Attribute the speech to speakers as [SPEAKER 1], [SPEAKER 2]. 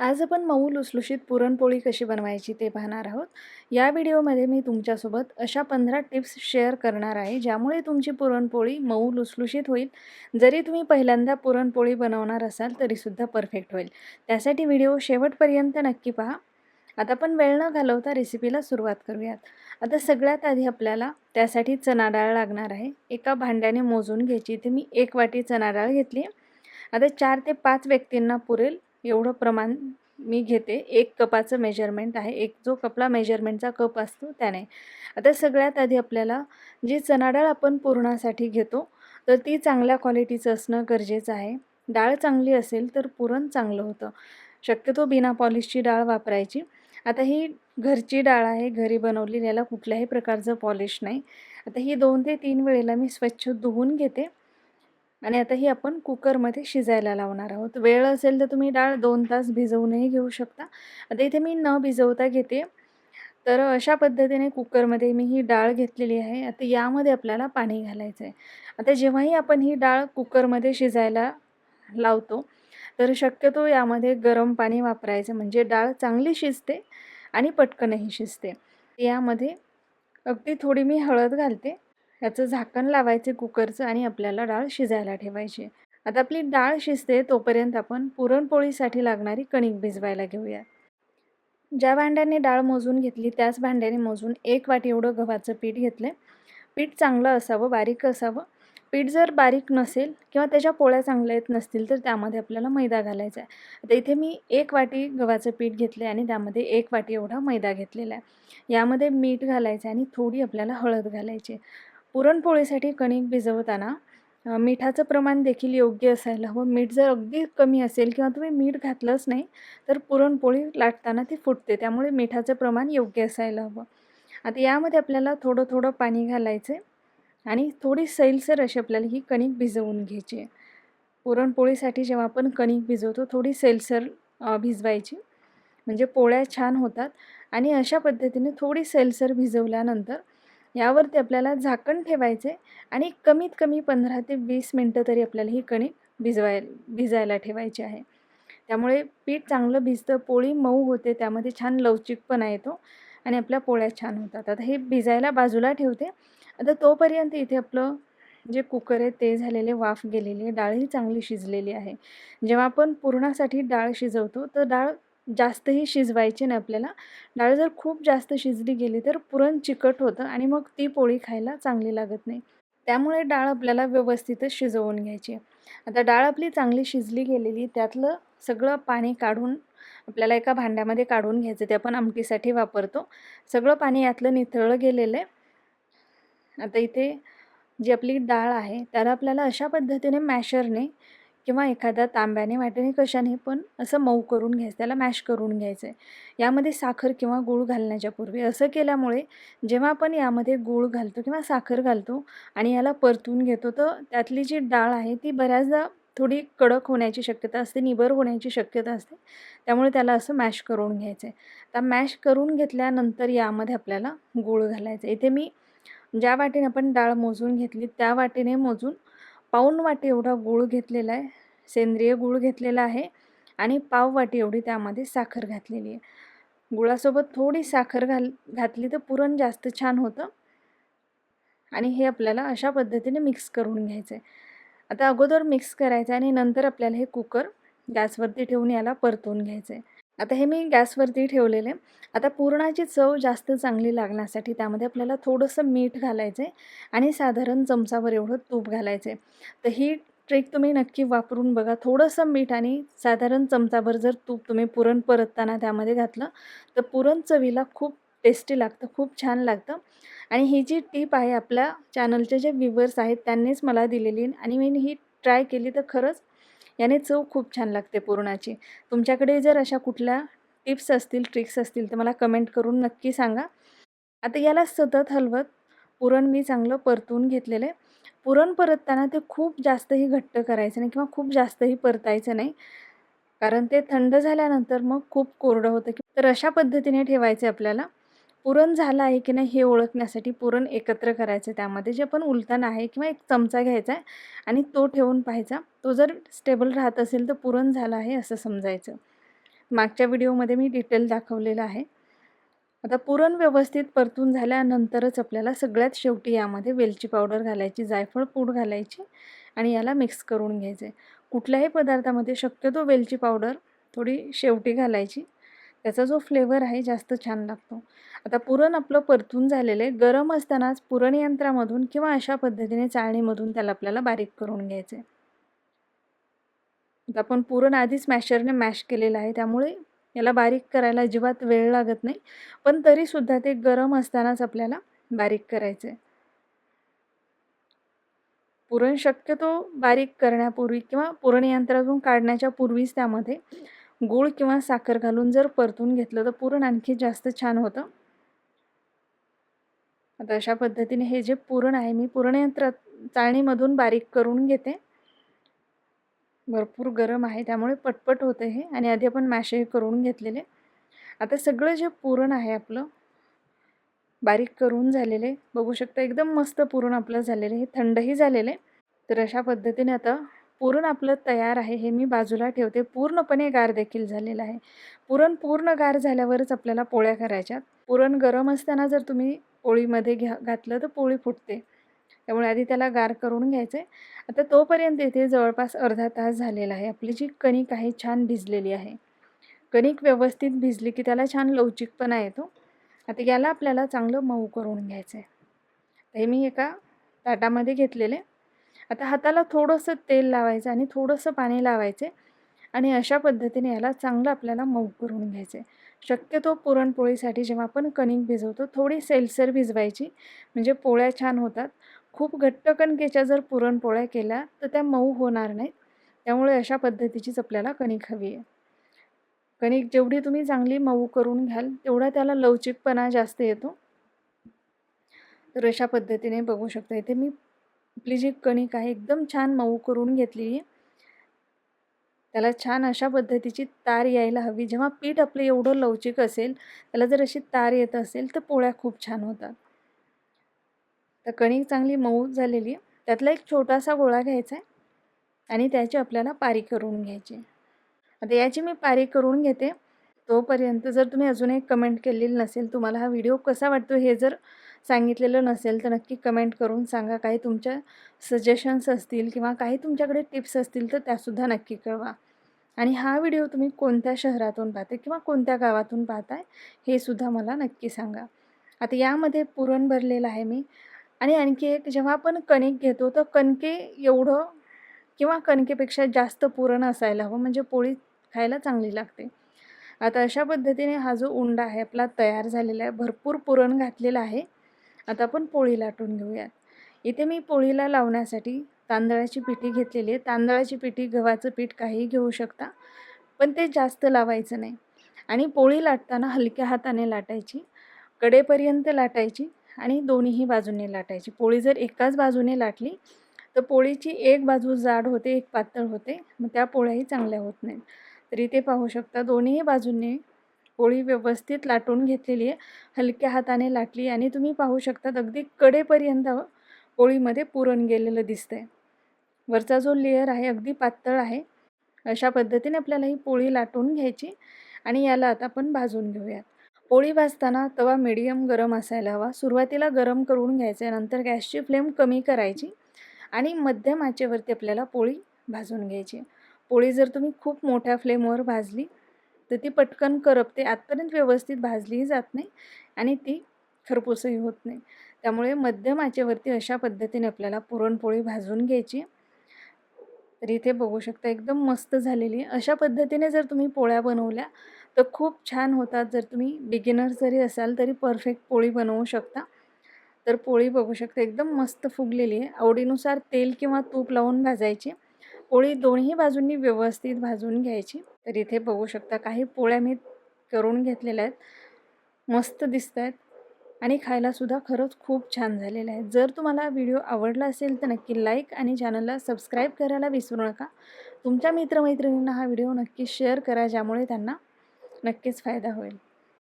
[SPEAKER 1] आज आपण मऊ लुसलुशीत पुरणपोळी कशी बनवायची ते पाहणार आहोत. या व्हिडिओमध्ये मी तुमच्यासोबत अशा पंधरा टिप्स शेअर करणार आहे ज्यामुळे तुमची पुरणपोळी मऊ लुसलुशीत होईल. जरी तुम्ही पहिल्यांदा पुरणपोळी बनवणार असाल तरीसुद्धा परफेक्ट होईल. त्यासाठी व्हिडिओ शेवटपर्यंत नक्की पहा. आता आपण वेळ न घालवता रेसिपीला सुरुवात करूयात. आता सगळ्यात आधी आपल्याला त्यासाठी चणा डाळ लागणार आहे. एका भांड्याने मोजून घ्यायची. इथे मी एक वाटी चणा डाळ घेतली आता चार ते पाच व्यक्तींना पुरेल. एवढं प्रमाण मी घेते. एक कपाचं मेजरमेंट आहे. एक जो कपला मेजरमेंटचा कप असतो त्याने. आता सगळ्यात आधी आपल्याला जी चणाडाळ आपण पुरणासाठी घेतो तर ती चांगल्या क्वालिटीचं असणं गरजेचं आहे. डाळ चांगली असेल तर पुरण चांगलं होतं. शक्यतो बिना पॉलिशची डाळ वापरायची. आता ही घरची डाळ आहे घरी बनवलेली याला कुठल्याही प्रकारचं पॉलिश नाही. आता ही दोन ते तीन वेळेला मी स्वच्छ धुवून घेते. आणि आता ही आपण कुकरमध्ये शिजायला लावणार आहोत. वेळ असेल तर तुम्ही डाळ दोन तास भिजवूनही घेऊ शकता. आता इथे मी न भिजवता घेते. तर अशा पद्धतीने कुकरमध्ये मी ही डाळ घेतलेली आहे. आता यामध्ये आपल्याला पाणी घालायचं आहे. आता जेव्हाही आपण ही डाळ कुकरमध्ये शिजायला लावतो तर शक्यतो यामध्ये गरम पाणी वापरायचं. म्हणजे डाळ चांगली शिजते आणि पटकनही शिजते. यामध्ये अगदी थोडी मी हळद घालते. याचं झाकण लावायचे कुकरचं आणि आपल्याला डाळ शिजायला ठेवायची. आता आपली डाळ शिजते तोपर्यंत आपण पुरणपोळीसाठी लागणारी कणिक भिजवायला घेऊया. ज्या भांड्याने डाळ मोजून घेतली त्याच भांड्याने मोजून एक वाटी एवढं गव्हाचं पीठ घेतलं पीठ चांगलं असावं बारीक असावं. पीठ जर बारीक नसेल किंवा त्याच्या पोळ्या चांगल्या येत नसतील तर त्यामध्ये आपल्याला मैदा घालायचा आहे. आता इथे मी एक वाटी गव्हाचं पीठ घेतलं आहे आणि त्यामध्ये एक वाटी एवढा मैदा घेतलेला आहे. यामध्ये मीठ घालायचं आणि थोडी आपल्याला हळद घालायची पुरणपोळीसाठी कणिक भिजवताना मिठाचं प्रमाण देखील योग्य असायला हवं. मीठ जर अगदी कमी असेल किंवा तुम्ही मीठ घातलंच नाही तर पुरणपोळी लाटताना ती फुटते. त्यामुळे मिठाचं प्रमाण योग्य असायला हवं. आता यामध्ये आपल्याला थोडं थोडं पाणी घालायचं आणि थोडी सैलसर अशी आपल्याला ही कणिक भिजवून घ्यायची आहे. पुरणपोळीसाठी जेव्हा आपण कणिक भिजवतो थोडी सैलसर भिजवायची. म्हणजे पोळ्या छान होतात आणि अशा पद्धतीने थोडी सैलसर भिजवल्यानंतर यावरती आपल्याला झाकण ठेवायचे आणि कमीत कमी पंधरा ते वीस मिनटं तरी आपल्याला ही कणिक भिजवाय भिजायला ठेवायची आहे. त्यामुळे पीठ चांगलं भिजतं पोळी मऊ होते त्यामध्ये छान लवचिकपणा येतो आणि आपल्या पोळ्या छान होतात. आता हे भिजायला बाजूला ठेवते. आता तोपर्यंत इथे आपलं जे कुकर आहे ते झालेले वाफ गेलेली आहे. डाळही चांगली शिजलेली आहे. जेव्हा आपण पुरणासाठी डाळ शिजवतो तर डाळ जास्तही शिजवायची नाही आपल्याला. डाळ जर खूप जास्त शिजली गेली तर पुरण चिकट होतं आणि मग ती पोळी खायला चांगली लागत नाही. त्यामुळे डाळ आपल्याला व्यवस्थितच शिजवून घ्यायची आता डाळ आपली चांगली शिजली गेलेली त्यातलं सगळं पाणी काढून आपल्याला एका भांड्यामध्ये काढून घ्यायचं ते आपण आमटीसाठी वापरतो. सगळं पाणी यातलं निथळलं गेलेलं आहे. आता इथे जी आपली डाळ आहे त्याला आपल्याला अशा पद्धतीने मॅशरने किंवा एखाद्या तांब्याने वाटेने कशाने पण असं मऊ करून घ्यायचं त्याला मॅश करून घ्यायचं आहे यामध्ये साखर किंवा गूळ घालण्याच्या पूर्वी. असं केल्यामुळे जेव्हा आपण यामध्ये गूळ घालतो किंवा साखर घालतो आणि याला परतून घेतो तर त्यातली जी डाळ आहे ती बऱ्याचदा थोडी कडक होण्याची शक्यता असते निबर होण्याची शक्यता असते. त्यामुळे त्याला असं मॅश करून घ्यायचं आहे तर मॅश करून घेतल्यानंतर यामध्ये आपल्याला गूळ घालायचं इथे मी ज्या वाटेने आपण डाळ मोजून घेतली त्या वाटेने मोजून पाऊण वाटी एवढा गूळ घेतलेला आहे. सेंद्रिय गूळ घेतलेला आहे आणि पाव वाटी एवढी त्यामध्ये साखर घातलेली आहे. गुळासोबत थोडी साखर घाल घातली तर पुरण जास्त छान होतं. आणि हे आपल्याला अशा पद्धतीने मिक्स करून घ्यायचं आहे आता अगोदर मिक्स करायचं आहे आणि नंतर आपल्याला हे कुकर गॅसवरती ठेवून याला परतून घ्यायचं आहे आता हे मी गॅसवरती ठेवलेले. आहे आता पुरणाची चव जास्त चांगली लागण्यासाठी त्यामध्ये आपल्याला थोडंसं मीठ घालायचं आहे आणि साधारण चमचावर एवढं तूप घालायचं आहे तर ही ट्रिक तुम्ही नक्की वापरून बघा. थोडंसं मीठ आणि साधारण चमचाभर जर तूप तुम्ही पुरण परतताना त्यामध्ये घातलं तर पुरण चवीला खूप टेस्टी लागतं खूप छान लागतं. आणि ही जी टीप आहे आपल्या चॅनलचे जे व्ह्युवर्स आहेत त्यांनीच मला दिलेली आणि मी ही ट्राय केली तर खरंच याने चव खूप छान लागते पुरणाची. तुमच्याकडे जर अशा कुठल्या टिप्स असतील ट्रिक्स असतील तर मला कमेंट करून नक्की सांगा. आता याला सतत हलवत पुरण मी चांगलं परतून घेतलेलं आहे. पुरण परतताना ते खूप जास्तही घट्ट करायचं नाही किंवा खूप जास्तही परतायचं नाही. कारण ते थंड झाल्यानंतर मग खूप कोरडं होतं की तर अशा पद्धतीने ठेवायचं आपल्याला. पुरण झालं आहे की नाही हे ओळखण्यासाठी पुरण एकत्र करायचं त्यामध्ये. जे पण उलताना आहे किंवा एक चमचा घ्यायचा आहे आणि तो ठेवून पाहायचा. तो जर स्टेबल राहत असेल तर पुरण झालं आहे असं समजायचं. मागच्या व्हिडिओमध्ये मी डिटेल दाखवलेलं आहे. आता पुरण व्यवस्थित परतून झाल्यानंतरच आपल्याला सगळ्यात शेवटी यामध्ये वेलची पावडर घालायची जायफळ पूड घालायची आणि याला मिक्स करून घ्यायचं आहे कुठल्याही पदार्थामध्ये शक्यतो वेलची पावडर थोडी शेवटी घालायची. त्याचा जो फ्लेवर आहे जास्त छान लागतो. आता पुरण आपलं परतून झालेलं आहे. गरम असतानाच पुरण यंत्रामधून किंवा अशा पद्धतीने चाळणीमधून त्याला आपल्याला बारीक करून घ्यायचं आहे. आता आपण पुरण आधीच मॅशरने मॅश केलेलं आहे. त्यामुळे याला बारीक करायला अजिबात वेळ लागत नाही. पण तरीसुद्धा ते गरम असतानाच आपल्याला बारीक करायचं आहे. पुरण शक्यतो बारीक करण्यापूर्वी किंवा पुरण यंत्रातून काढण्याच्या पूर्वीच त्यामध्ये गूळ किंवा साखर घालून जर परतून घेतलं तर पुरण आणखी जास्त छान होतं. आता अशा पद्धतीने हे जे पुरण आहे मी पुरण यंत्रात चाळणीमधून बारीक करून घेते. भरपूर गरम आहे त्यामुळे पटपट होतं हे. आणि आधी आपण मॅशही करून घेतलेले. आता सगळं जे पुरण आहे आपलं बारीक करून झालेले बघू शकता एकदम मस्त पुरण आपलं झालेलं हे थंडही झालेले. तर अशा पद्धतीने आता पुरण आपलं तयार आहे हे मी बाजूला ठेवते. पूर्णपणे गार देखील झालेलं आहे. पुरण पूर्ण गार झाल्यावरच आपल्याला पोळ्या करायच्यात पुरण गरम असताना जर तुम्ही पोळीमध्ये घ्या घातलं तर पोळी फुटते. त्यामुळे आधी त्याला गार करून घ्यायचं. आहे आता तोपर्यंत इथे जवळपास अर्धा तास झालेला आहे. आपली जी कणिक आहे छान भिजलेली आहे. कणिक व्यवस्थित भिजली की त्याला छान लवचिकपणा येतो. आता याला आपल्याला चांगलं मऊ करून घ्यायचं आहे हे मी एका ताटामध्ये घेतलेले. आता हाताला थोडंसं तेल लावायचं आणि थोडंसं पाणी लावायचे आणि अशा पद्धतीने याला चांगलं आपल्याला मऊ करून घ्यायचं. आहे शक्यतो पुरणपोळीसाठी जेव्हा आपण कणिक भिजवतो थोडी सेलसर भिजवायची म्हणजे पोळ्या छान होतात. खूप घट्ट कणकेच्या जर पुरणपोळ्या केल्या तर त्या मऊ होणार नाहीत. त्यामुळे अशा पद्धतीचीच आपल्याला कणिक हवी आहे. कणिक जेवढी तुम्ही चांगली मऊ करून घ्याल तेवढा त्याला लवचिकपणा जास्त येतो. तर अशा पद्धतीने बघू शकता इथे मी आपली जी कणिक आहे एकदम छान मऊ करून घेतलेली त्याला छान अशा पद्धतीची तार यायला हवी. जेव्हा पीठ आपलं एवढं लवचिक असेल त्याला जर अशी तार येत असेल तर पोळ्या खूप छान होतात. तर कणिक चांगली मऊ झालेली आहे. त्यातला एक छोटासा गोळा घ्यायचा आहे आणि त्याची आपल्याला पारी करून घ्यायची आता याची मी पारी करून घेते. तोपर्यंत जर तुम्ही अजून एक कमेंट केलेली नसेल तुम्हाला हा व्हिडिओ कसा वाटतो हे जर सांगितलेलं नसेल तर नक्की कमेंट करून सांगा. काही तुमच्या सजेशन्स असतील किंवा काही तुमच्याकडे टिप्स असतील तर त्यासुद्धा नक्की कळवा. आणि हा व्हिडिओ तुम्ही कोणत्या शहरातून पाहते किंवा कोणत्या गावातून पाहताय हे सुद्धा मला नक्की सांगा. आता यामध्ये पुरण भरलेलं आहे मी. आणि आणखी एक जेव्हा आपण कणिक घेतो तर कणके एवढं किंवा कणकेपेक्षा जास्त पुरण असायला हवं. म्हणजे पोळी खायला चांगली लागते. आता अशा पद्धतीने हा जो उंडा आहे आपला तयार झालेला आहे. भरपूर पुरण घातलेला आहे. आता आपण पोळी लाटून घेऊयात. इथे मी पोळीला लावण्यासाठी तांदळाची पिठी घेतलेली आहे. तांदळाची पिठी गव्हाचं पीठ काहीही घेऊ शकता पण ते जास्त लावायचं नाही. आणि पोळी लाटताना हलक्या हाताने लाटायची कडेपर्यंत लाटायची आणि दोन्हीही बाजूने लाटायची. पोळी जर एकाच बाजूने लाटली तर पोळीची एक बाजू जाड होते एक पातळ होते. मग त्या पोळ्याही चांगल्या होत नाहीत. तर इथे पाहू शकता दोन्ही बाजूने पोळी व्यवस्थित लाटून घेतलेली आहे. हलक्या हाताने लाटली आणि तुम्ही पाहू शकतात अगदी कडेपर्यंत हो, पोळीमध्ये पुरण गेलेलं दिसतं आहे वरचा जो लेअर आहे अगदी पातळ आहे. अशा पद्धतीने आपल्याला ही पोळी लाटून घ्यायची आणि याला आता आपण भाजून घेऊयात. पोळी भाजताना तवा मिडियम गरम असायला हवा. सुरुवातीला गरम करून घ्यायचे नंतर गॅसची फ्लेम कमी करायची आणि मध्यम आचेवरती आपल्याला पोळी भाजून घ्यायची पोळी जर तुम्ही खूप मोठ्या फ्लेमवर भाजली तर ती पटकन करपते आत्तापर्यंत व्यवस्थित भाजलीही जात नाही आणि ती खरपूसही होत नाही. त्यामुळे मध्यम आचेवरती अशा पद्धतीने आपल्याला पुरणपोळी भाजून घ्यायची. तर इथे बघू शकता एकदम मस्त झालेली आहे. अशा पद्धतीने जर तुम्ही पोळ्या बनवल्या तर खूप छान होतात. जर तुम्ही बिगिनर जरी असाल तरी परफेक्ट पोळी बनवू शकता. तर पोळी बघू शकता एकदम मस्त फुगलेली आहे. आवडीनुसार तेल किंवा तूप लावून भाजायची. पोळी दोन्ही बाजूंनी व्यवस्थित भाजून घ्यायची. तर इथे बघू शकता काही पोळ्या मी करून घेतलेल्या आहेत. मस्त दिसत आहेत. आणि खायलासुद्धा खरंच खूप छान झालेलं आहे. जर तुम्हाला व्हिडिओ आवडला असेल तर नक्की लाईक आणि चॅनलला सबस्क्राईब करायला विसरू नका. तुमच्या मित्रमैत्रिणींना हा व्हिडिओ नक्की शेअर करा ज्यामुळे त्यांना नक्कीच फायदा होईल.